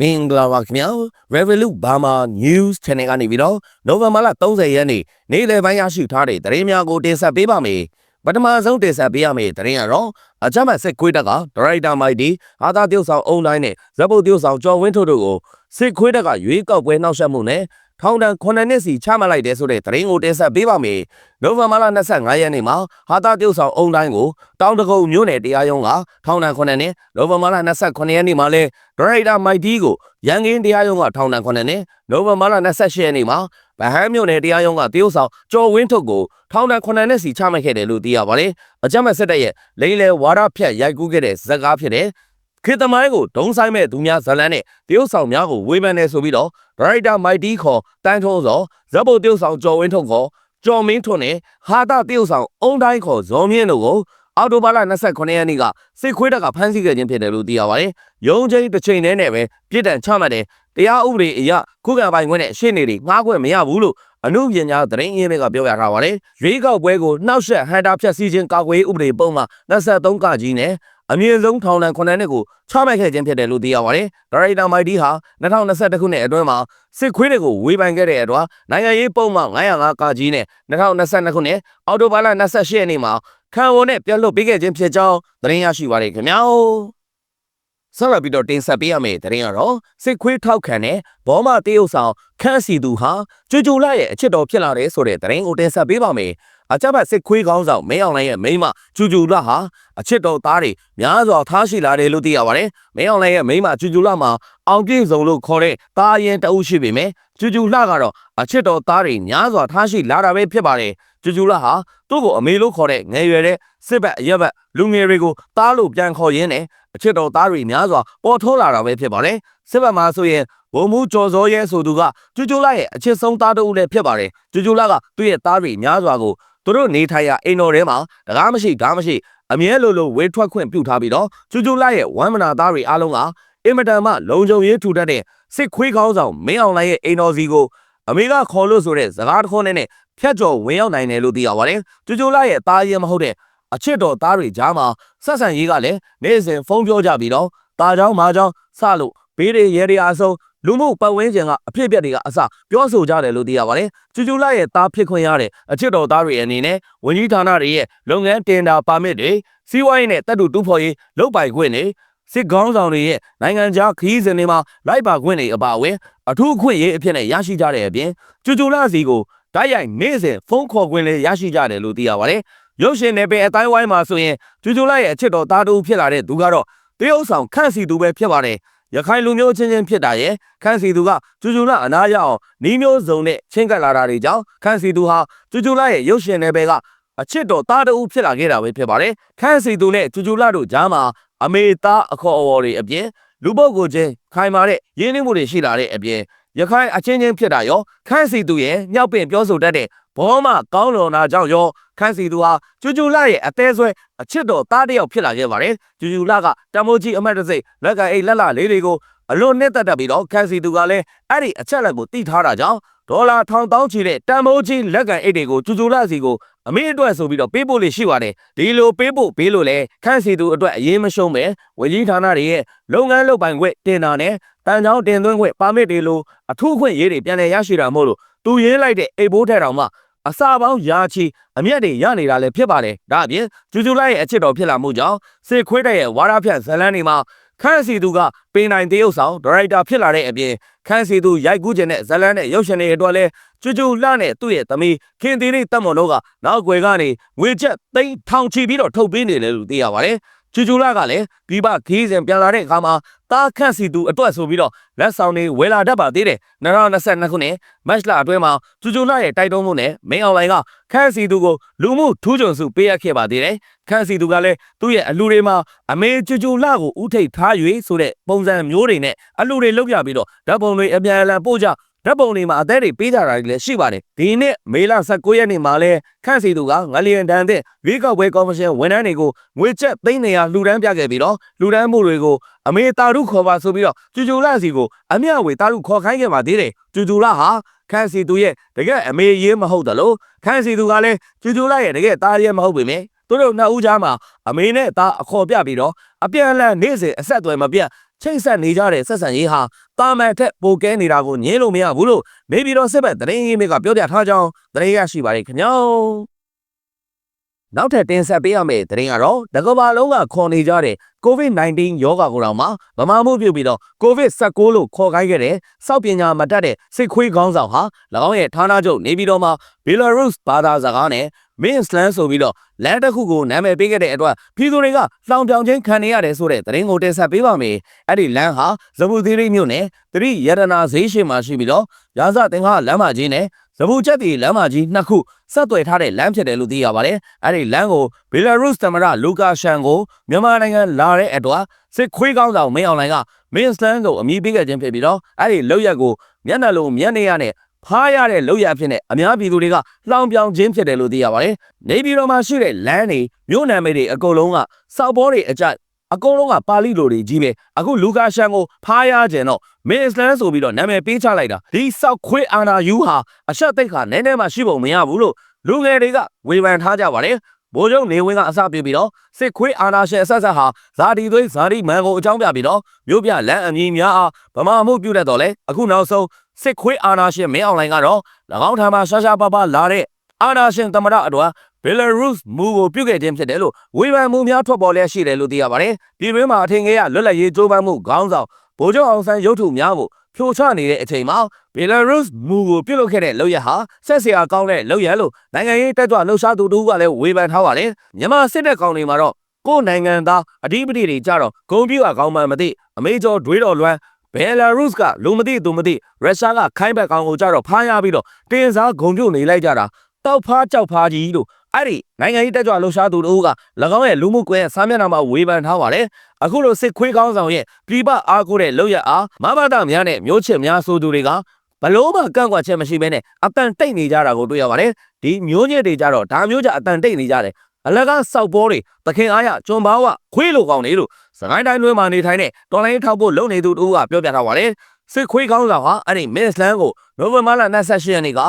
မင်္ဂလာပါခင်ဗျာ Revolut Burma News Channel ကနေပြီးတော့နိုဝင်ဘာလ30ရက်နေ့နေ့လယ်ပိုင်းရရှိထားတဲ့သတင်းများကိုတင်ဆက်ပေးပါမယ်ပထမဆုံးတင်ဆက်ပေးရမယ့်သတင်းကတော့အကြမ်းဖက်စစ်ခွေးတပ်ကဒရိုက်တာမိုက်ဒီအာသာ tiêu ဆောင်အုံတိုင်းနဲ့ဇက်ပုတ် tiêu ဆောင်ကျော်ဝင်းထုတ်တို့ကိုစစ်ခွေးတပ်ကရွေးကောက်ပွဲနှောက်ယှက်မှုနဲ့ ထောင်ဒဏ်9နှစ်စီချမှတ်လိုက်တဲ့ဆိုတဲ့သတင်းကိုတင်ဆက်ပေးပါမယ်နိုဝင်ဘာလ25ရက်နေ့မှာဟာသာ tiêu ဆောင်အုံတိုင်းကိုတောင်တကုံမြို့နယ်တရားရုံးကထောင်ဒဏ်9နှစ်နိုဝင်ဘာလ28ရက်နေ့မှာလဲဒရိုက်တာမိုက်ဒီကိုရန်ကင်းတရားရုံးကထောင်ဒဏ်9နှစ်နိုဝင်ဘာလ28ရက်နေ့မှာဗဟန်းမြို့နယ်တရားရုံးကတရုတ်ဆောင်ကျော်ဝင်းထုတ်ကိုထောင်ဒဏ်9နှစ်စီချမှတ်ခဲ့တယ်လို့သိရပါတယ်အကြမ်းဖက်စစ်တပ်ရဲ့လိမ့်လေဝါဒဖြတ်ရိုက်ကူးခဲ့တဲ့ဇက်ကားဖြစ်တဲ့ ခေတ္တမိုင်းကိုဒုံဆိုင်မဲ့သူများဇလန်းနဲ့တရုတ်ဆောင်များကိုဝေဖန်နေဆိုပြီးတော့ဒရိုက်တာမိုက်ဒီခေါ်တန်းထုံးစောဇက်ဘုတ်တရုတ်ဆောင်ကျော်ဝင်းထုတ်ခေါ်ကျော်မင်းထွန်းနဲ့ဟာတာတရုတ်ဆောင်အုံတိုင်းခေါ်ဇော်မြင့်တို့ကိုအော်တိုဘာလ29ရက်နေ့ကစစ်ခွေးတပ်ကဖမ်းဆီးခဲ့ခြင်းဖြစ်တယ်လို့သိရပါတယ်။ရုံးချင်းတစ်ချိန်တည်းနဲ့ပဲပြည်တံချမှတ်တယ်တရားဥပဒေအရခုခံပိုင်ခွင့်နဲ့ရှေ့နေတွေငှားခွင့်မရဘူးလို့အမှုပညာသတင်းရင်းတွေကပြောပြထားပါတယ်။ရွေးကောက်ပွဲကိုနှောက်ယှက်ဟန်တာဖြတ်စည်းခြင်းကာကွယ်ရေးဥပဒေပုံမှ23ကကြီးနဲ့ အမြင့်ဆုံးထောင်ဒဏ်9နှစ်ကိုချမှတ်ခဲ့ခြင်းဖြစ်တယ်လို့သိရပါတယ်။ဒါရိုက်တာမိုက်ဒီဟာ2021ခုနှစ်အတွင်းမှာစစ်ခွေးတွေကိုဝေဖန်ခဲ့တဲ့အတွက်နိုင်ငံရေးပုံမှ905ကကြီးနဲ့2022ခုနှစ်အောက်တိုဘာလ28ရက်နေ့မှာခံဝန်နဲ့ပြန်လွတ်ပေးခဲ့ခြင်းဖြစ်ကြောင်းသတင်းရရှိပါတယ်ခင်ဗျာ။ ဆက်လက်ပြီးတော့တင်ဆက်ပေးရမယ့်သတင်းကတော့စစ်ခွေးထောက်ခံတဲ့ဘောမတေးဥဆောင်ခန့်စီသူဟာကြွကြိုလာရဲ့အချစ်တော်ဖြစ်လာတဲ့ဆိုတဲ့သတင်းကိုတင်ဆက်ပေးပါမယ်။အကြမ်းဖက်စစ်ခွေးကောင်းဆောင်မဲအောင်လိုင်းရဲ့မိန်းမကျူကျူလာဟာအချစ်တော်သားတွေများစွာထားရှိလာတယ်လို့သိရပါတယ်။မဲအောင်လိုင်းရဲ့မိန်းမကျူကျူလာမှာအောင်ပြည့်စုံလို့ခေါ်တဲ့တာရင်တအုပ်ရှိပေမဲ့ကျူကျူလာကတော့အချစ်တော်သားတွေများစွာထားရှိလာတာပဲဖြစ်ပါတယ်။ ကျူကျူလာဟာသူ့ကိုအမေလို့ခေါ်တဲ့ငယ်ရွယ်တဲ့စစ်ဘက်အရက်ဘက်လူငယ်တွေကိုတားလို့ပြန်ခေါ်ရင်းနဲ့အချစ်တော်သားတွေများစွာပေါ်ထိုးလာတာပဲဖြစ်ပါတယ်။စစ်ဘက်မှာဆိုရင်ဘုံမူကျော်စောရဲဆိုသူကကျူကျူလာရဲ့အချစ်ဆုံးသားတဦးလည်းဖြစ်ပါတယ်။ကျူကျူလာကသူ့ရဲ့သားတွေများစွာကိုသူတို့နေထိုင်ရာအိမ်တော်ထဲမှာတကားမရှိဓာမရှိအမြဲလိုလိုဝေးထွက်ခွင့်ပြုထားပြီးတော့ကျူကျူလာရဲ့ဝမ်းမနာသားတွေအားလုံးကအင်မတန်မှလုံခြုံရေးထူထပ်တဲ့စစ်ခွေးကောင်းဆောင်မင်းအောင်လိုင်းရဲ့အိမ်တော်စီကိုအမေကခေါ်လို့ဆိုတဲ့စကားတစ်ခုနဲ့နဲ့ ဖြတ်ကျော်ဝင်ရောက်နိုင်တယ်လို့သိရပါတယ်။ကျူကျူလာရဲ့သားရင်မဟုတ်တဲ့အချစ်တော်သားတွေကြားမှာဆက်ဆံရေးကလည်းနေ့စဉ်ဖုန်းပြောကြပြီးတော့ตาเจ้าမာเจ้าစလို့ဘေးတွေရဲတွေအဆုံးလူမှုပတ်ဝန်းကျင်ကအဖြစ်အပျက်တွေကအစပြောဆိုကြတယ်လို့သိရပါတယ်။ကျူကျူလာရဲ့သားဖြစ်ခွင့်ရတဲ့အချစ်တော်သားတွေအနေနဲ့ဝန်ကြီးဌာနတွေရဲ့လုပ်ငန်းတင်ဒါပါမစ်တွေစီးပွားရေးနဲ့တပ်တူတူဖော်ရေးလုပ်ပိုင်ခွင့်တွေစစ်ကောင်းဆောင်တွေရဲ့နိုင်ငံခြားခရီးစဉ်တွေမှာလိုက်ပါခွင့်တွေအပါအဝင်အထူးအခွင့်အရေးအဖြစ်နဲ့ရရှိကြတဲ့အပြင်ကျူကျူလာစီကို တိုက်ရိုက်နေ့စဉ်ဖုန်းခေါ်ခွင့်လည်းရရှိကြတယ်လို့သိရပါတယ်။ရုပ်ရှင်နယ်ပယ်အတိုင်းဝိုင်းမှာဆိုရင်ကျူကျူလာရဲ့အချစ်တော်သားတူဖြစ်လာတဲ့သူကတော့တရုတ်ဆောင်ခန့်စီသူပဲဖြစ်ပါတယ်။ရခိုင်လူမျိုးချင်းချင်းဖြစ်တာရဲ့ခန့်စီသူကကျူကျူလာအနာရအောင်နီးမျိုးစုံနဲ့ချင်းကပ်လာတာတွေကြောင့်ခန့်စီသူဟာကျူကျူလာရဲ့ရုပ်ရှင်နယ်ပယ်ကအချစ်တော်သားတူဖြစ်လာခဲ့တာပဲဖြစ်ပါတယ်။ခန့်စီသူနဲ့ကျူကျူလာတို့ကြားမှာအမေသားအခေါ်အဝေါ်တွေအပြင်လူပုဂ္ဂိုလ်ချင်းခိုင်မာတဲ့ရင်းနှီးမှုတွေရှိလာတဲ့အပြင် ရခိုင်အချင်းချင်းဖြစ်တာရောခန့်စီသူရဲ့မြောက်ပင်ပြောဆိုတတ်တဲ့ဘောမကောင်းလွန်တာကြောင့်ရောခန့်စီသူဟာကျူကျူလာရဲ့အသေးဆွဲအချစ်တော်သားတစ်ယောက်ဖြစ်လာခဲ့ပါတယ်ကျူကျူလာကတမိုးကြီးအမတ်တစိလက်ကအိတ်လက်လာလေးတွေကို အလွန်နဲ့တက်တက်ပြီးတော့ခန့်စီသူကလည်းအဲ့ဒီအချက်လက်ကိုတိထားတာကြောင့်ဒေါ်လာထောင်တောင်းချီတဲ့တန်မိုးကြီးလက်ကန်အိတ်တွေကိုကျူကျူလာစီကိုအမေအတွက်ဆိုပြီးတော့ပေးဖို့လေးရှိပါတယ်ဒီလိုပေးဖို့ပေးလို့လဲခန့်စီသူအတွက်အရေးမရှုံးပဲဝေကြီးဌာနတွေရဲ့လုပ်ငန်းလုပ်ပိုင်ခွင့်တင်တာနဲ့တန်ချောင်းတင်သွင်းခွင့်ပါမစ်တွေလိုအထူးခွင့်ရေးတွေပြန်လည်ရရှိတာမို့လို့သူရင်းလိုက်တဲ့အိတ်ဘိုးထက်တောင်မှအစာပေါင်းရာချီအမျက်တွေရနေတာလည်းဖြစ်ပါတယ်ဒါအပြင်ကျူကျူလိုက်ရဲ့အချစ်တော်ဖြစ်လာမှုကြောင့်စစ်ခွေးတဲ့ရဲ့ဝါရဖြန့်ဇလန်းတွေမှာ ခန့်စီသူကပင်နိုင်တရုပ်ဆောင်ဒါရိုက်တာဖြစ်လာတဲ့အပြင်ခန့်စီသူရိုက်ကူးခြင်းနဲ့ဇလန်းနဲ့ရုပ်ရှင်တွေအတွက်လည်းကျူကျူလှနဲ့သူ့ရဲ့သမီးခင်သေးလေးတက်မွန်တို့ကနောက်ွယ်ကနေငွေချက်သိန်းထောင်ချီပြီးတော့ထုတ်ပေးနေတယ်လို့သိရပါတယ် ကျူကျူလာကလည်းဒီပခီးစဉ်ပြန်လာတဲ့အခါမှာတာခန့်စီသူအတွက်ဆိုပြီးတော့လက်ဆောင်တွေဝယ်လာတတ်ပါသေးတယ်2022ခုနှစ်မတ်လအတွင်းမှာကျူကျူလာရဲ့တိုက်တွန်းမှုနဲ့မင်းအောင်လိုင်းကခန့်စီသူကိုလူမှုထူးချွန်စုပေးအပ်ခဲ့ပါသေးတယ်ခန့်စီသူကလည်းသူ့ရဲ့အလူတွေမှာအမေကျူကျူလာကိုဥထိတ်ထား၍ဆိုတဲ့ပုံစံမျိုးတွေနဲ့အလူတွေလုပ်ပြပြီးတော့ဓာတ်ပုံတွေအပြန်အလှန်ပို့ကြ ဓာတ်ပုံတွေမှာအသက်တွေပေးကြတာတွေလည်းရှိပါတယ်ဒီနေ့မေလ19ရက်နေ့မှာလဲခန့်စီသူကငလျင်တန်တဲ့ရွေးကောက်ပွဲကော်မရှင်ဝန်ထမ်းတွေကိုငွေချက်သိန်းနေရလှူဒန်းပြခဲ့ပြီးတော့လှူဒန်းမှုတွေကိုအမေတာရုခေါ်ပါဆိုပြီးတော့ကျူကျူလာစီကိုအမျှဝေတာရုခေါ်ခိုင်းခဲ့ပါသေးတယ်ကျူကျူလာဟာခန့်စီသူရဲ့တကယ်အမေရေးမဟုတ်တယ်လို့ခန့်စီသူကလည်းကျူကျူလာရဲ့တကယ်သားရဲမဟုတ်ပေမဲ့သူတို့နှစ်ဦးကြားမှာအမေနဲ့သားအခေါ်ပြပြီးတော့အပြန်အလှန်နေ့စဉ်အဆက်အသွယ်မပြတ် ချိတ်ဆက်နေကြတဲ့ဆက်ဆံရေးဟာတာမန်ထက်ပိုကဲနေတာကိုညင်းလို့မရဘူးလို့နေပြည်တော်စစ်ဘက်သတင်းရင်းမြစ်ကပြောပြထားကြောင်းသတင်းရရှိပါတယ်ခင်ဗျာနောက်ထပ်တင်ဆက်ပေးရမယ့်သတင်းကတော့တကဘာလုံးကခေါ်နေကြတဲ့ COVID-19 ရောဂါကိုတော့မှဗမာမှုပြုတ်ပြီးတော့ COVID-19 လို့ခေါ်ခိုင်းခဲ့တဲ့စောက်ပညာမတတ်တဲ့စစ်ခွေးခေါင်းဆောင်ဟာ၎င်းရဲ့ဌာနချုပ်နေပြည်တော်မှာ Belarus ဘာသာစကားနဲ့ Minsland ဆိုပြီးတော့လမ်းတစ်ခုကိုနာမည်ပေးခဲ့တဲ့အတွက်ပြည်သူတွေကလောင်ပြောင်ချင်းခံနေရတယ်ဆိုတဲ့သတင်းကိုတင်ဆက်ပေးပါမယ်။အဲ့ဒီလမ်းဟာဇဘူသီရိမြို့နယ်တရိရတနာဈေးရှိမှာရှိပြီးတော့ရာဇသင်္ဃလမ်းမကြီးနဲ့ဇဘူချက်တီလမ်းမကြီးနှစ်ခုဆက်သွယ်ထားတဲ့လမ်းဖြစ်တယ်လို့သိရပါတယ်။အဲ့ဒီလမ်းကို Belarus သမ္မတလူကာရှန်ကိုမြန်မာနိုင်ငံလာတဲ့အတွက်စစ်ခွေးကောင်းဆောင်မင်းအောင်လှိုင်က Minsland ကိုအမည်ပေးခဲ့ခြင်းဖြစ်ပြီးတော့အဲ့ဒီလောက်ရက်ကိုမျက်နှာလုံးမျက်နှာရနဲ့ဖားရတဲ့လောက်ရအဖြစ်နဲ့အများပြည်သူတွေကလောင်ပြောင်ခြင်းဖြစ်တယ်လို့သိရပါတယ်။နေပြည်တော်မှာရှိတဲ့လမ်းတွေမြို့နာမည်တွေအကုန်လုံးကစောက်ဘောတွေအကြိုက်အကုန်လုံးကပါဠိလိုတွေကြီးပဲအခုလူကာရှန်ကိုဖားရခြင်းတော့မင်းအစ္စလန်ဆိုပြီးတော့နာမည်ပေးချလိုက်တာဒီစောက်ခွေးအာနာယူဟာအဆက်သိက္ခာနည်းနည်းမှရှိပုံမရဘူးလို့လူငယ်တွေကဝေဖန်ထားကြပါတယ် ဘိုးချုပ်နေဝင်းကအစပြုပြီးတော့စစ်ခွေးအာနာရှင်အဆက်ဆက်ဟာဇာတိသွေးဇာတိမန်ကိုအကြောင်းပြပြီးတော့မြို့ပြလမ်းအမည်များအားဗမာမှုပြုတတ်တော်လဲအခုနောက်ဆုံးစစ်ခွေးအာနာရှင်မင်းအောင်လှိုင်ကတော့၎င်းထံမှရှာရှာပါပါလာတဲ့အာနာရှင်သမ္မတအတွက်ဘယ်လာရုစ်မူကိုပြုတ်ခဲ့ခြင်းဖြစ်တယ်လို့ဝေဖန်မှုများထွက်ပေါ်လျက်ရှိတယ်လို့သိရပါတယ်။ပြည်တွင်းမှာအထင်ကြီးရလွတ်လပ်ရေးကြိုးပမ်းမှုခေါင်းဆောင်ဗိုလ်ချုပ်အောင်ဆန်းရုပ်ထုများကို ဖြိုချနေတဲ့အချိန်မှာဘယ်လာရုစ်မူကိုပြုတ်လုခဲ့တဲ့လောက်ရဟာဆက်စရာကောင်းတဲ့လောက်ရလို့နိုင်ငံရေးတက်ကြွလှုပ်ရှားသူတို့ကလည်းဝေဖန်ထားပါတယ်။မြန်မာစစ်တပ်ကောင်တွေမှာတော့ကိုယ်နိုင်ငံသားအဓိပတိတွေကြတော့ဂုံပြူအကောင်မှမသိအမေကျော်ဒွေးတော်လွမ်းဘယ်လာရုစ်ကလူမသိသူမသိရုရှားကခိုင်းဘက်ကောင်ကိုကြတော့ဖားရပြီးတော့တင်စားဂုံပြူနေလိုက်ကြတာတောက်ဖားကြောက်ဖားကြီးလို့ အဲ့ဒီနိုင်ငံရေးတက်ကြွလှုပ်ရှားသူတို့က၎င်းရဲ့လူမှုကွန်ရက်စာမျက်နှာမှာဝေဖန်ထားပါတယ်အခုလိုစစ်ခွေးကောင်းဆောင်ရဲ့ပြပအားကိုးတဲ့လောက်ရအားမဘာသာများနဲ့မျိုးချစ်များဆိုသူတွေကဘလို့မှကန့်ကွက်ချက်မရှိဘဲနဲ့အတန်တိတ်နေကြတာကိုတွေ့ရပါတယ်ဒီမျိုးညစ်တွေကြတော့ဒါမျိုးကြအတန်တိတ်နေကြတယ်အလကားစောက်ပေါ်တွေသခင်အားရကျွံပါဝခွေးလိုကောင်းနေလို့စကိုင်းတိုင်းတွင်းမှာနေထိုင်တဲ့တော်လိုင်းထောက်ဖို့လုံနေသူတို့ကပြောပြထားပါတယ်စစ်ခွေးကောင်းဆောင်ဟာအဲ့ဒီမစ်လန်ကိုနိုဝင်ဘာလ28ရက်နေ့ကဥ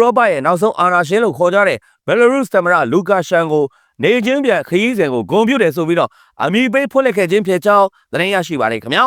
ရောပရဲ့နောက်ဆုံးအာဏာရှင်လို့ခေါ်ကြတဲ့ ဘယ်လာရုစ်သမ္မတလူကာရှန်ကိုနေချင်းပြန်ခရီးစဉ်ကိုဂုံပြုတ်တယ်ဆိုပြီးတော့အမီပေးဖွင့်လှစ်ခဲ့ခြင်းဖြစ်ကြောင်းသတင်းရရှိပါတယ်ခင်ဗျာ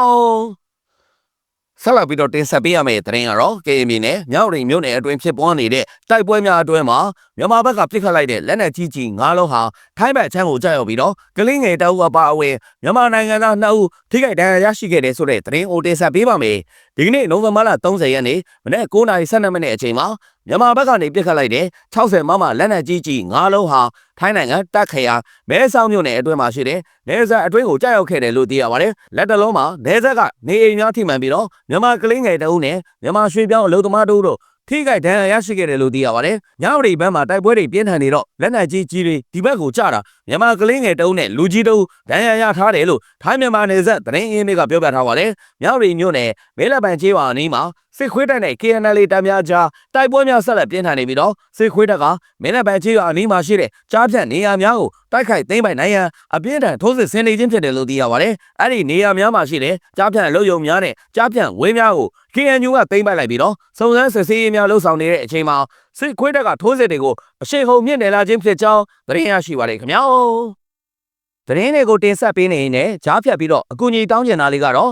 ဆက်လက်ပြီးတော့တင်ဆက်ပေးရမယ့်သတင်းကတော့ကေအမ်နဲ့မြောက်ရင်မြို့နယ်အတွင်းဖြစ်ပွားနေတဲ့တိုက်ပွဲများအတွင်းမှာမြန်မာဘက်ကပြစ်ခတ်လိုက်တဲ့လက်နက်ကြီးကြီး၅လုံးဟာထိုင်းဘက်ချမ်းကိုကြောက်ရောက်ပြီးတော့ကလင်းငယ်တအုပ်အပါအဝင်မြန်မာနိုင်ငံသား2ဦးထိခိုက်ဒဏ်ရာရရှိခဲ့တဲ့ဆိုတဲ့သတင်းကိုတင်ဆက်ပေးပါမယ်ဒီကနေ့နိုဝင်ဘာလ30ရက်နေ့မနေ့9:12မိနစ်အချိန်မှာမြန်မာဘက်ကနေပြစ်ခတ်လိုက်တဲ့60မမလက်နက်ကြီးကြီး၅လုံးဟာထိုင်းနိုင်ငံတက်ခရာမဲဆောက်မြို့နယ်အတွင်းမှာရှိတဲ့နေဆက်အတွင်းကိုကြောက်ရောက်ခဲ့တယ်လို့သိရပါတယ်လက်တလုံးမှာနေဆက်ကနေအိမ်များထိမှန်ပြီးတော့မြန်မာကလေးငယ်တအုပ်နဲ့မြန်မာရွှေပြောင်းအလုပ်သမားတို့တို့ ထိခိုက်ဒဏ်ရာရရှိခဲ့တယ်လို့သိရပါတယ်။ညောင်ရီဘက်မှာတိုက်ပွဲတွေပြင်းထန်နေတော့လက်နက်ကြီးကြီးတွေဒီဘက်ကိုကျတာမြန်မာကလေးငယ်တအုပ်နဲ့လူကြီးတအုပ်ဒဏ်ရာရထားတယ်လို့ထိုင်းမြန်မာနယ်စပ်သတင်းအင်းတွေကပြောပြထားပါတယ်။ညောင်ရီမြို့နယ်မဲလပန်ကျေးရွာအနီးမှာ စစ်ခွေးတပ်နဲ့ KNL တပ်များကြားတိုက်ပွဲများဆက်လက်ပြင်းထန်နေပြီးတော့စစ်ခွေးတပ်ကမဲလပန်ကျေးရွာအနီးမှာရှိတဲ့ကြားဖြတ်နေရာများကိုတိုက်ခိုက်သိမ်းပိုက်နိုင်ရန်အပြင်းထန်ထိုးစစ်ဆင်နေခြင်းဖြစ်တယ်လို့သိရပါတယ်။အဲ့ဒီနေရာများမှာရှိတဲ့ကြားဖြတ်လုံယုံများနဲ့ကြားဖြတ်ဝင်းများကို KNU ကသိမ်းပိုက်လိုက်ပြီးတော့စုံစမ်းစစ်ဆေးရေးများလှုပ်ဆောင်နေတဲ့အချိန်မှာစစ်ခွေးတပ်ကထိုးစစ်တွေကိုအရှိန်ဟုန်မြင့်နေလာခြင်းဖြစ်ကြောင်းသတင်းရရှိပါတယ်ခင်ဗျာ။သတင်းတွေကိုတင်ဆက်ပေးနေရင်လည်းကြားဖြတ်ပြီးတော့အကူအညီတောင်းကျင်တာလေးကတော့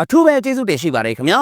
အထူးပဲကျေးဇူးတင်ရှိပါတယ်ခင်ဗျာ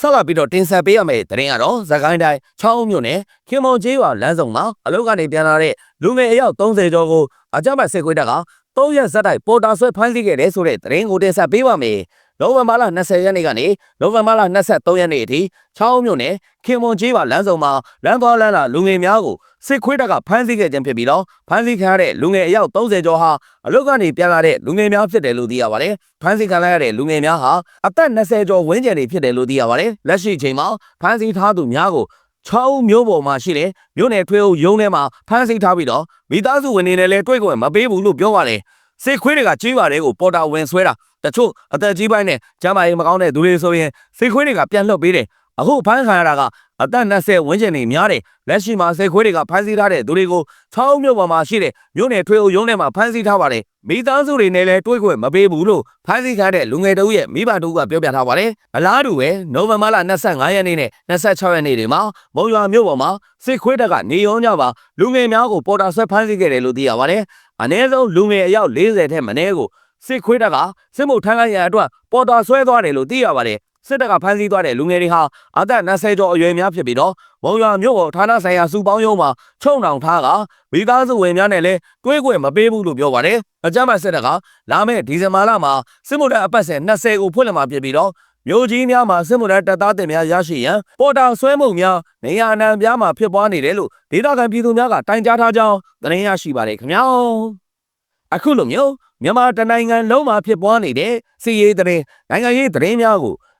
ဆက်လာပြီးတော့တင်ဆက်ပေးရမယ့်သတင်းကတော့ဇကိုင်းတိုင်းချောင်းမြို့နယ်ခင်မောင်ကျေးရွာလမ်းဆောင်မှာအလုတ်ကနေပြန်လာတဲ့လူငယ်အယောက်30ကျော်ကိုအကြမ်းဖက်စစ်ခွေးတပ်က၃ရက်ဇက်တိုက်ပေါ်တာဆွဲဖမ်းဆီးခဲ့တယ်ဆိုတဲ့သတင်းကိုတင်ဆက်ပေးပါမယ်။နိုဝင်ဘာလ20ရက်နေ့ကနေနိုဝင်ဘာလ23ရက်နေ့အထိချောင်းမြို့နယ်ခင်မွန်ကျေးရွာလမ်းဆောင်မှာလမ်းသွားလမ်းလာလူငယ်များကို စစ်ခွေးတပ်ကဖမ်းဆီးခဲ့ခြင်းဖြစ်ပြီးတော့ဖမ်းဆီးခံရတဲ့လူငယ်အယောက်30ကျော်ဟာအလုတ်ကနေပြန်လာတဲ့လူငယ်များဖြစ်တယ်လို့သိရပါတယ်။ဖမ်းဆီးခံရတဲ့လူငယ်များဟာအသက်20ကျော်ဝန်းကျင်တွေဖြစ်တယ်လို့သိရပါတယ်။လက်ရှိချိန်မှာဖမ်းဆီးထားသူများကိုချောင်းမျိုးပေါ်မှာရှိတဲ့မြို့နယ်ထွေးအုပ်ရုံးထဲမှာဖမ်းဆီးထားပြီးတော့မိသားစုဝင်တွေနဲ့လည်းတွေ့ခွင့်မပေးဘူးလို့ပြောပါတယ်။စစ်ခွေးတွေကကြေးပါတွေကိုပေါ်တာဝင်ဆွဲတာတချို့အသက်ကြီးပိုင်းနဲ့ကျန်းမာရေးမကောင်းတဲ့သူတွေဆိုရင်စိတ်ခွေးတွေကပြန်လွတ်ပေးတယ်အခုဖမ်းခံရတာက အသက်20ဝန်းကျင်နေများတယ်လက်ရှိမှာစိတ်ခွေးတွေကဖမ်းဆီးထားတဲ့သူတွေကိုချောင်းမြို့ပေါ်မှာရှိတဲ့မြို့နယ်ထွေအုပ်ရုံးထဲမှာဖမ်းဆီးထားပါတယ်မိသားစုတွေနဲ့လည်းတွေးခွင့်မပေးဘူးလို့ဖမ်းဆီးထားတဲ့လူငယ်တဦးရဲ့မိဘတို့ကပြောပြထားပါတယ်အလားတူပဲနိုဝင်ဘာလ25ရက်နေ့နဲ့26ရက်နေ့တွေမှာမုံရွာမြို့ပေါ်မှာစိတ်ခွေးတက်ကနေရောညပါလူငယ်များကိုပေါ်တာဆွဲဖမ်းဆီးခဲ့တယ်လို့သိရပါတယ်အနည်းဆုံးလူငယ်အယောက်40ထက်မနည်းကိုစစ်ခွေးတက်ကစစ်မှုထမ်းခိုင်းရန်အတွက်ပေါ်တာဆွဲသွားတယ်လို့သိရပါတယ် စစ်တပ်ကဖမ်းဆီးသွားတဲ့လူငယ်တွေဟာအသက်20ကျော်အရွယ်များဖြစ်ပြီးတော့မုံရွာမြို့ပေါ်ဌာနဆိုင်ရာစုပေါင်းရုံးမှာချုံတောင်ထားကမိသားစုဝင်များနဲ့လည်းတွေးခွင့်မပေးဘူးလို့ပြောပါတယ်အကြမ်းဖက်စစ်တပ်ကလာမယ့်ဒီဇင်ဘာလမှာစစ်မှုထမ်းအပတ်စဉ်20ကိုဖွင့်လှစ်မှာဖြစ်ပြီးတော့မြို့ကြီးများမှာစစ်မှုထမ်းတပ်သားတင်များရရှိရန်ပေါ်တာဆွဲမှုများနေရာအနှံ့ပြားမှာဖြစ်ပွားနေတယ်လို့ဒေသခံပြည်သူများကတိုင်ကြားထားကြောင်းသတင်းရရှိပါတယ်ခင်ဗျာအခုလိုမျိုးမြန်မာတနိုင်ငံလုံးမှာဖြစ်ပွားနေတဲ့စီးရေးသတင်းနိုင်ငံရေးသတင်းများကို